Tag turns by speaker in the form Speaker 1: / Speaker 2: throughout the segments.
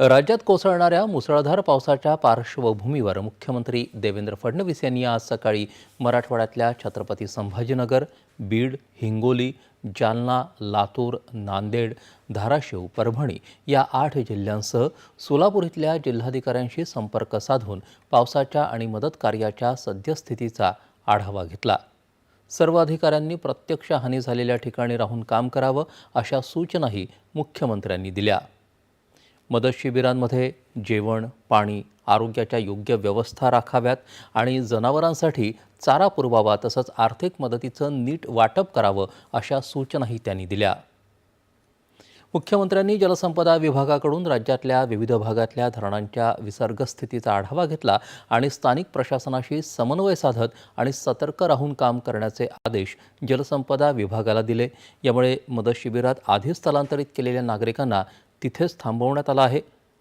Speaker 1: राज्यात कोसळणाऱ्या मुसळधार पावसाच्या पार्श्वभूमीवर मुख्यमंत्री देवेंद्र फडणवीस यांनी आज सकाळी मराठवाड्यातल्या छत्रपती संभाजीनगर बीड हिंगोली जालना लातूर नांदेड धाराशिव परभणी या आठ जिल्ह्यांसह सोलापूर इथल्या जिल्हाधिकाऱ्यांशी संपर्क साधून पावसाच्या आणि मदत कार्याच्या सद्यस्थितीचा आढावा घेतला. सर्व अधिकाऱ्यांनी प्रत्यक्ष हानी झालेल्या ठिकाणी राहून काम करावं अशा सूचनाही मुख्यमंत्र्यांनी दिल्या. मदत शिबिरांमध्ये जेवण पाणी आरोग्याच्या योग्य व्यवस्था राखाव्यात आणि जनावरांसाठी चारा पुरवावा तसंच आर्थिक मदतीचं नीट वाटप करावं अशा सूचनाही त्यांनी दिल्या. मुख्यमंत्र्यांनी जलसंपदा विभागाकडून राज्यातल्या विविध भागातल्या धरणांच्या विसर्ग स्थितीचा आढावा घेतला आणि स्थानिक प्रशासनाशी समन्वय साधत आणि सतर्क राहून काम करण्याचे आदेश जलसंपदा विभागाला दिले. यामुळे मदत शिबिरात आधी स्थलांतरित केलेल्या नागरिकांना तिथेच थांबवण्यात आलं आहे.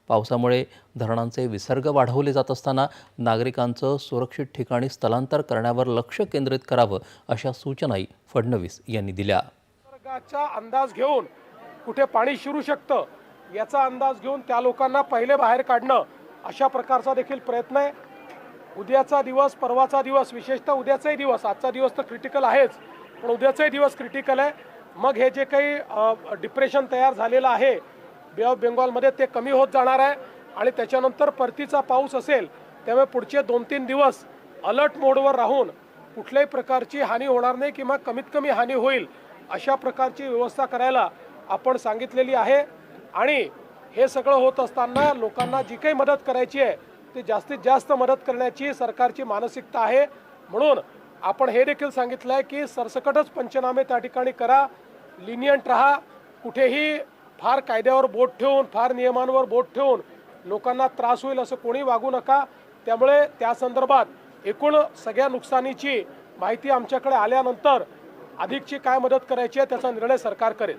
Speaker 1: पावसामुळे धरणांचे विसर्ग वाढवले जात असताना नागरिकांचं सुरक्षित ठिकाणी स्थलांतर करण्यावर लक्ष केंद्रित करावं अशा सूचनाही फडणवीस यांनी दिल्या.
Speaker 2: निसर्गाचा अंदाज घेऊन कुठे पाणी शिरू शकतं याचा अंदाज घेऊन त्या लोकांना पहिले बाहेर काढणं अशा प्रकारचा देखील प्रयत्न आहे. उद्याचा दिवस परवाचा दिवस विशेषतः उद्याचाही दिवस आजचा दिवस तर क्रिटिकल आहेच पण उद्याचाही दिवस क्रिटिकल आहे. मग हे जे काही डिप्रेशन तयार झालेलं आहे बे ऑफ बेंगॉलमध्ये ते कमी होत जाणार आहे आणि त्याच्यानंतर परतीचा पाऊस असेल त्यामुळे पुढचे दोन तीन दिवस अलर्ट मोडवर राहून कुठल्याही प्रकारची हानी होणार नाही किंवा कमीत कमी हानी होईल अशा प्रकारची व्यवस्था करायला आपण सांगितलेली आहे. आणि हे सगळं होत असताना लोकांना जी काही मदत करायची आहे ती जास्तीत जास्त मदत करण्याची सरकारची मानसिकता आहे. म्हणून आपण हे देखील सांगितलं आहे की सरसकटच पंचनामे त्या ठिकाणी करा लिनियंट राहा. कुठेही फार कायद्यावर बोट ठेवून फार नियमांवर बोट ठेवून लोकांना त्रास होईल असं कोणी वागू नका. त्यामुळे त्या संदर्भात एकूण सगळ्या नुकसानीची माहिती आमच्याकडे आल्यानंतर अधिकची काय मदत करायची आहे त्याचा निर्णय सरकार करेल.